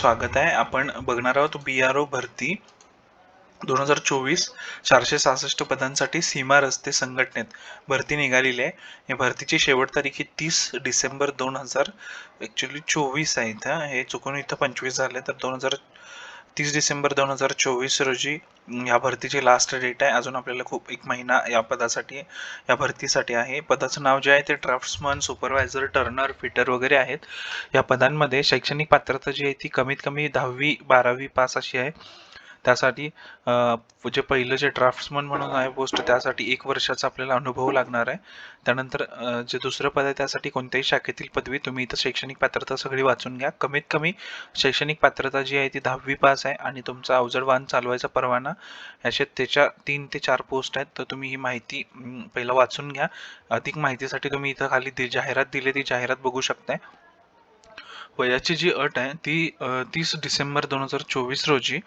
स्वागत आहे. आपण बघणार आहोत बी आर ओ भरती दोन हजार चोवीस चारशे सहासष्ट पदांसाठी सीमा रस्ते संघटनेत भरती निघालेली आहे. या भरतीची शेवट तारीख ही तीस डिसेंबर दोन हजार ॲक्च्युली चोवीस आहे इथं. हे चुकून इथं पंचवीस झाले तर दोन हजार तीस डिसेंबर दोन हजार चोवीस रोजी या भरतीची लास्ट डेट आहे. अजून आपल्याला खूप एक महिना या पदासाठी या भरतीसाठी आहे. पदाचं नाव जे आहे ते ड्राफ्ट्समन सुपरवायझर टर्नर फिटर वगैरे आहेत. या पदांमध्ये शैक्षणिक पात्रता जी आहे ती कमीत कमी दहावी बारावी पास अशी आहे. त्यासाठी जे पहिलं जे ड्राफ्ट्समन म्हणून आहे पोस्ट त्यासाठी एक वर्षाचा आपल्याला अनुभव लागणार आहे. त्यानंतर जे दुसरं पद आहे त्यासाठी कोणत्याही शाखेतील पदवी तुम्ही इथं शैक्षणिक पात्रता सगळी वाचून घ्या. कमीत कमी शैक्षणिक पात्रता जी आहे ती दहावी पास आहे आणि तुमचा अवजड वाहन चालवायचा परवाना अशा त्याच्या तीन ते चार पोस्ट आहेत तर तुम्ही ही माहिती पहिला वाचून घ्या. अधिक माहितीसाठी तुम्ही इथं खाली दि- जाहिरात दिली ती जाहिरात बघू शकताय. वयाची जी अट आहे ती तीस डिसेंबर दोन हजार चोवीस रोजी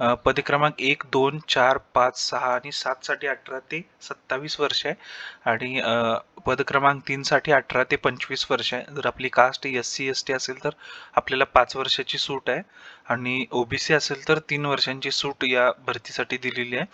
पद क्रमांक एक दोन चार पाच सहा आणि सातसाठी अठरा ते सत्तावीस वर्ष आहे. आणि पद क्रमांक तीनसाठी अठरा ते पंचवीस वर्ष आहे. जर आपली caste S C S T असेल तर आपल्याला पाच वर्षाची सूट आहे. आणि ओबीसी असेल तर तीन वर्षांची सूट या भरतीसाठी दिलेली आहे.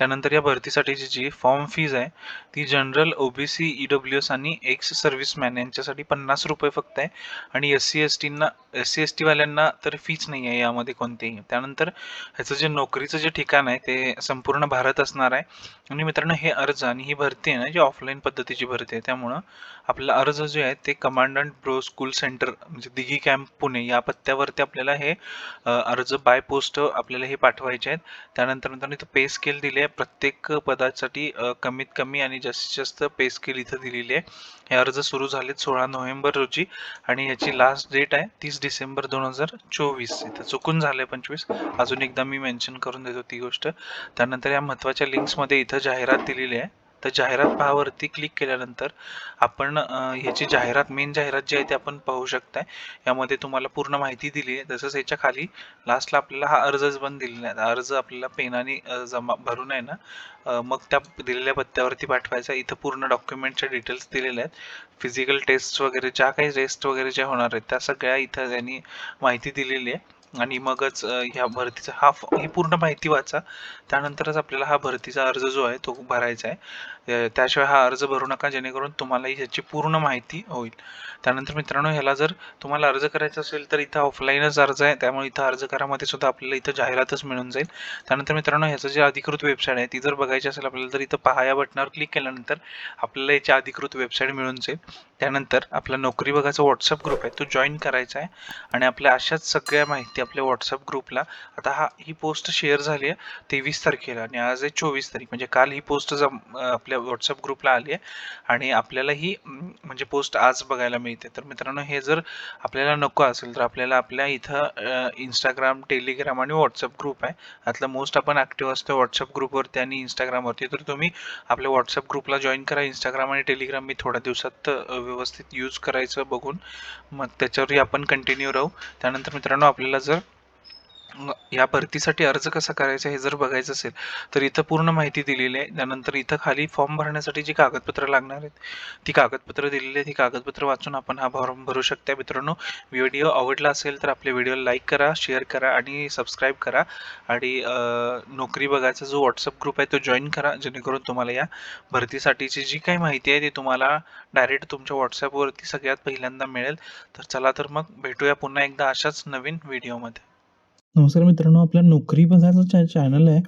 त्यानंतर या भरतीसाठीची जी फॉर्म फीज आहे ती general OBC E W S आणि एक्स सर्व्हिसमॅन यांच्यासाठी पन्नास रुपये फक्त आहे. आणि एस सी एस टींना एस सी एस टीवाल्यांना तर फीच नाही आहे यामध्ये कोणतेही. त्यानंतर ह्याचं जे नोकरीचं जे ठिकाण आहे ते संपूर्ण भारत असणार आहे. आणि मित्रांनो हे अर्ज आणि ही भरती आहे ना जी ऑफलाईन पद्धतीची भरती आहे त्यामुळं आपला अर्ज जे आहे ते कमांडंट ब्रो स्कूल सेंटर म्हणजे दिघी कॅम्प पुणे या पत्त्यावरती आपल्याला हे अर्ज बाय पोस्ट आपल्याला हे पाठवायचे आहेत. त्यानंतर नंतर इथं पे स्केल दिले आहे. प्रत्येक पदासाठी कमीत कमी आणि जास्तीत जास्त पे स्केल इथं दिलेली आहे. हे अर्ज सुरू झालेत सोळा नोव्हेंबर रोजी आणि याची लास्ट डेट आहे तीस डिसेंबर दोन हजार चोवीस. इथं चुकून झालंय पंचवीस. अजून एकदा मी मेन्शन करून देतो ती गोष्ट. त्यानंतर या महत्त्वाच्या लिंक्समध्ये इथं जाहिरात दिलेली आहे. तर जाहिरात पहावरती क्लिक केल्यानंतर आपण ह्याची जाहिरात मेन जाहिरात जी आहे ती आपण पाहू शकताय. यामध्ये तुम्हाला पूर्ण माहिती दिली आहे. तसंच याच्या खाली लास्टला आपल्याला हा अर्जच पण दिलेला आहे. अर्ज आपल्याला पेनाने जमा भरून आहे ना मग त्या दिलेल्या पत्त्यावरती पाठवायचा. इथं पूर्ण डॉक्युमेंटच्या डिटेल्स दिलेल्या आहेत. फिजिकल टेस्ट वगैरे ज्या काही टेस्ट वगैरे ज्या होणार आहेत त्या सगळ्या इथं त्यांनी माहिती दिलेली आहे. आणि मगच ह्या भरतीचा हा फ- ही पूर्ण माहिती वाचा. त्यानंतरच आपल्याला हा भरतीचा अर्ज जो आहे तो भरायचा आहे. त्याशिवाय हा अर्ज भरू नका जेणेकरून तुम्हाला ह्याची पूर्ण माहिती होईल. त्यानंतर मित्रांनो ह्याला जर तुम्हाला अर्ज करायचा असेल तर इथं ऑफलाईनच अर्ज आहे. त्यामुळे इथं अर्ज करामध्ये सुद्धा आपल्याला इथं जाहिरातच मिळून जाईल. त्यानंतर मित्रांनो ह्याचं जे अधिकृत वेबसाईट आहे ती जर बघायची असेल आपल्याला तर इथं पहा या बटनावर क्लिक केल्यानंतर आपल्याला याची अधिकृत वेबसाईट मिळून जाईल. त्यानंतर आपला नोकरी बघायचा व्हॉट्सअप ग्रुप आहे तो जॉईन करायचा आहे. आणि आपल्या अशाच सगळ्या माहिती आपल्या व्हॉट्सअप ग्रुपला आता हा ही पोस्ट शेअर झाली आहे तेवीस तारखेला आणि आज आहे चोवीस तारीख म्हणजे काल ही पोस्ट जम आपल्या व्हॉट्सअप ग्रुपला आली आहे. आणि आपल्याला ही म्हणजे पोस्ट आज बघायला मिळते. तर मित्रांनो हे जर आपल्याला नको असेल तर आपल्याला आपल्या इथं इंस्टाग्राम टेलिग्राम आणि व्हॉट्सअप ग्रुप आहे. यातलं मोस्ट आपण ॲक्टिव्ह असतो व्हॉट्सअप ग्रुपवरती आणि इंस्टाग्रामवरती तर तुम्ही आपल्या व्हॉट्सअप ग्रुपला जॉईन करा. इंस्टाग्राम आणि टेलिग्राम मी थोड्या दिवसात व्यवस्थित यूज करायचं बघून. मग त्याच्यावरही आपण कंटिन्यू राहू. त्यानंतर मित्रांनो आपल्याला जर या भरतीसाठी अर्ज कसा करायचा हे जर बघायचं असेल तर इथं पूर्ण माहिती दिलेली आहे. त्यानंतर इथं खाली फॉर्म भरण्यासाठी जी कागदपत्र लागणार आहेत ती कागदपत्र दिलेली आहेत. ती कागदपत्र वाचून आपण हा फॉर्म भरू शकता. मित्रांनो व्हिडिओ आवडला असेल तर आपल्या व्हिडिओला लाईक करा शेअर करा आणि सबस्क्राईब करा. आणि नोकरी बघायचा जो व्हॉट्सअप ग्रुप आहे तो जॉईन करा. जेणेकरून तुम्हाला या भरतीसाठीची जी काही माहिती आहे ती तुम्हाला डायरेक्ट तुमच्या व्हॉट्सअपवरती सगळ्यात पहिल्यांदा मिळेल. तर चला तर मग भेटूया पुन्हा एकदा अशाच नवीन व्हिडिओमध्ये. नमस्कार मित्रांनो आपला नोकरी बघायचं चॅ चॅनल आहे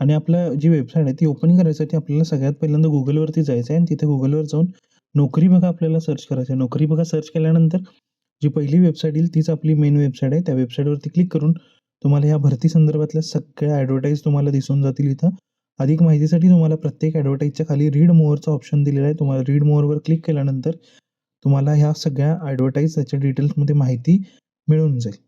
आणि आपल्या जी वेबसाईट आहे ती ओपन करायसाठी आपल्याला सगळ्यात पहिल्यांदा गुगलवरती जायचं आहे आणि तिथे गुगलवर जाऊन नोकरी बघा आपल्याला सर्च करायचं आहे. नोकरी बघा सर्च केल्यानंतर जी पहिली वेबसाईट येईल तीच आपली मेन वेबसाईट आहे. त्या वेबसाईटवरती क्लिक करून तुम्हाला ह्या भरती संदर्भातल्या सगळ्या ॲडव्हर्टाईज तुम्हाला दिसून जातील इथं. अधिक माहितीसाठी तुम्हाला प्रत्येक ॲडव्हर्टाईजच्या खाली रीड मोअरचा ऑप्शन दिलेला आहे. तुम्हाला रीड मोअरवर क्लिक केल्यानंतर तुम्हाला ह्या सगळ्या ॲडव्हर्टाईज त्याच्या डिटेल्समध्ये माहिती मिळून जाईल.